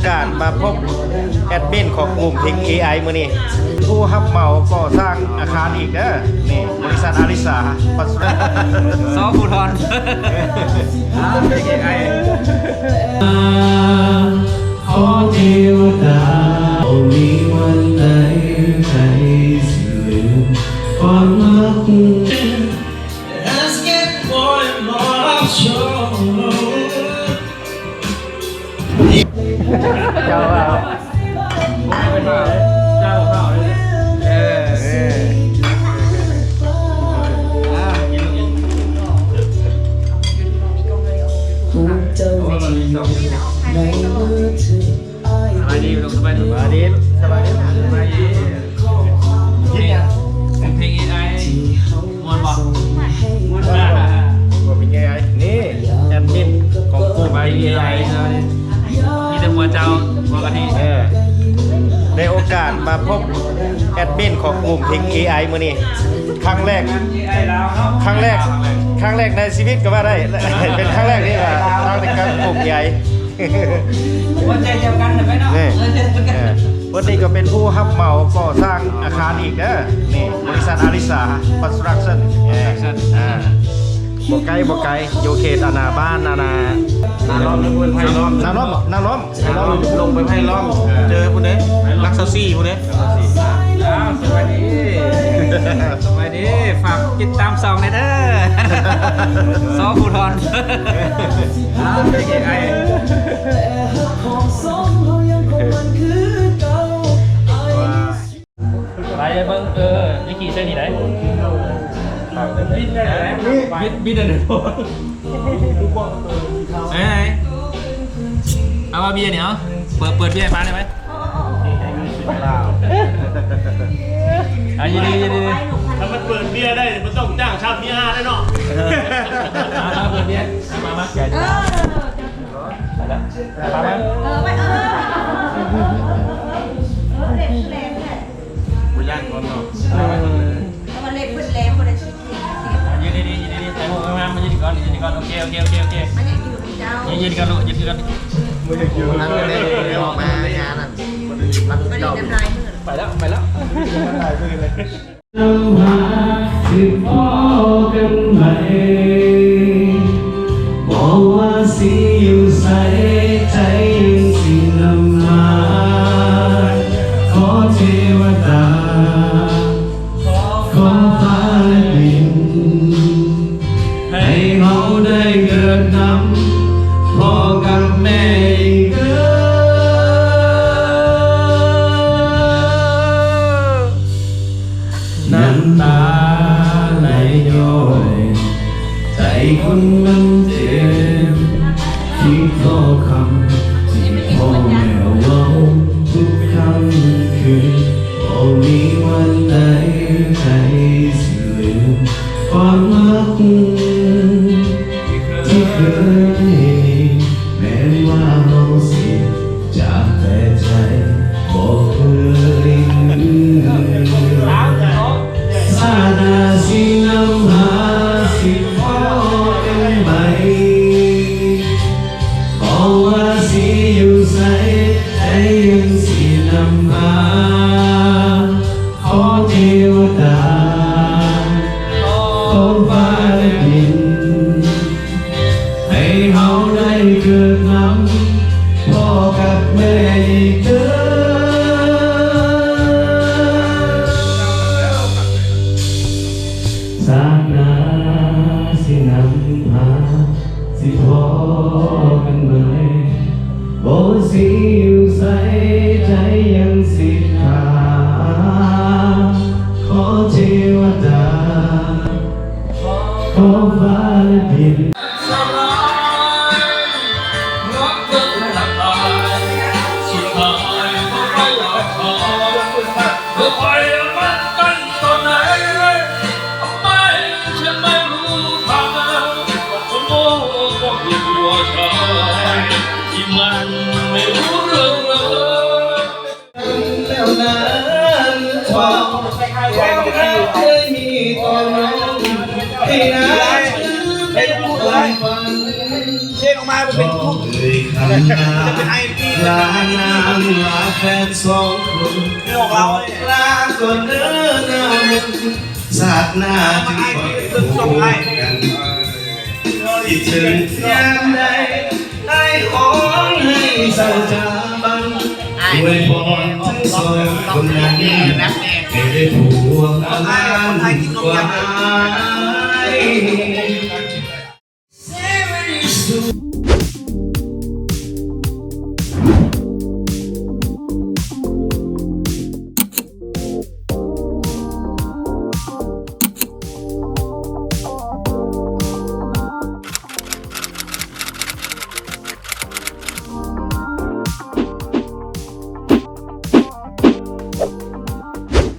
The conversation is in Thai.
อกาสมาพบแอดมินของกลุ่มพิง AI มือนี้ผู้รับเหมาก่อสร้างอาคารอีกเด้อนี่บริษัทอาริสาปัสซอฟูทอนเป็นไงขอเทวดาเอามีวันใดใจสิลืมความรัก มิใจที่ในมือถืออ้ายสบายดีลงสบายดีสวัสดีสวัสดีสบายดีเพลงเพลงไอ้มวนบอกมวนมากกลุ่มพิง AI นี่แอดมินของกลุ่สมบายพิงดีไอ้ AI มีแต่มัวเจ้ามัวกะทิ เออในโอกาสมาพบแอดมินของกลุ่มพิง AI มือนี้ครั้งแรกไอ้ลาวเนาะครั้งแรก ครั้งแรกในชีวิตก็ว่าได้ เป็นครั้งแรกที่ว่าทางในการปลูกใหญ่ว่าใจเดียวกันเห็นไหมเนาะนี่เออใจเดียวกันเออวันนี้ก็เป็นผู้รับเหมาก่อสร้างอาคารอีกเด้อนี่บริษัทอาริสา Construction เอออ่าบ่ไกลบ่ไกลอยู่เขตอาณาบ้านอาณา นาล้อมนึกเป็นไพ่ล้อมนาล้อมนาล้อมนาล้อมลงไปไพ่ล้อม เจอผู้นี้ลักซาซี่ผู้นี้อ้าวสบายดีสบายดีฝากติดตามซองเลยเด้อซอฟูทอนเป็นไงของสองเรายังคงมันคือเก่าอ้ายไปเบิ่งเออยี่กี่เส้นนี่ไหนบินได้ไหนบินบินได้ ไหนเอ้ยเอามาเบียร์เนี่ยเปิดเปิดเบียร์ให้ฟังได้ไหมอะยินดียินดีถ้ามันเปิดเบียร์ได้ มันต้องจ้างชาวพีอาร์ได้เนาะมาเปิดเบียร์มามาเออไปแล้วมามาเออไปเออเออเล็บแหลมแหละผู้ย่างก่อนเนาะแต่มันเล็บเป็นแหลมคนละชิ้นเสียยืนดีๆยืนดีๆใส่หมวกมามายืนก่อนยืนก่อนโอเคโอเคโอเคโอเค มันยังอยู่เจ้ายืนกันลูกยืนกันนั่นเลยออกมางานนั่นมันยังน้ำลายมือไปแล้วไปแล้วนำหาสิพอกันไหมบอกว่าสิอยู่ใส่ใจยังสินำมาขอเทวดาขอฟ้าและดินให้เราได้เกิดนำำตาไหลย้อย ใจคนมัน กันไหมโบสิอยู่ใสใจยังสิขาขอเทวดา ขอฟ้าและดินแยขานาลานางลาแฟนสองคนลาก่อนเดินหน้ามนศาสตร์หน้าจึงคอยพูดกันคิดถึงยามใด ไอ้ขอให้เศร้าจาบังอวยพรทั้งสองคนนั้นให้ได้ผัวงานกว่า